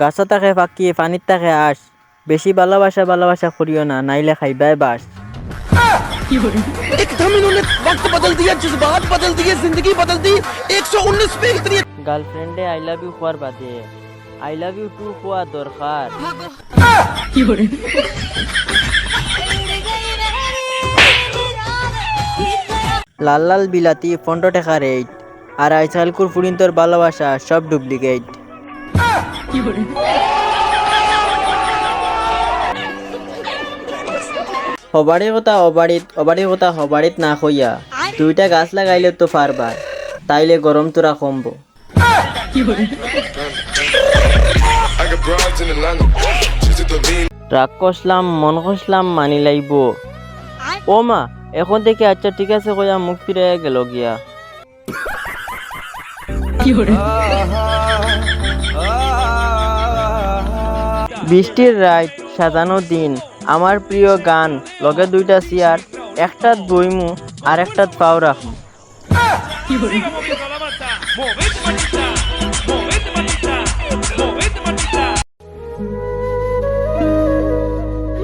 গাছও তাকে পাকি পানির থাকে আস বেশি ভালোবাসা ভালোবাসা করিও না, নাইলে খাইবাই বাস গার্লফ্রেন্ডে আই লাভ ইউ খোয়ার বাদে, আই লাভ ইউ টু খোয়া দরকার লাল লাল বিলাতি পনেরো টাকা রেট আর আইসালকুর ফুরিন্তর ভালোবাসা সব ডুপ্লিকেট হবাড়ির কথা অবাড়িত অবাড়ির কথা হবাড়িত না কইয়া দুইটা গাছ লাগাইলে তো পারবার তাইলে গরম তোরা কমবো. রাগ কষলাম মন কষলাম মানি লাইব ও মা, এখন থেকে আচ্ছা ঠিক আছে কইয়া মুখ ফিরে গেল গিয়া। বৃষ্টির রাত সাজানো দিন। আমার প্রিয় গান, লগে দুইটা চেয়ার একটা দইমু আর একটা পাও রাখমু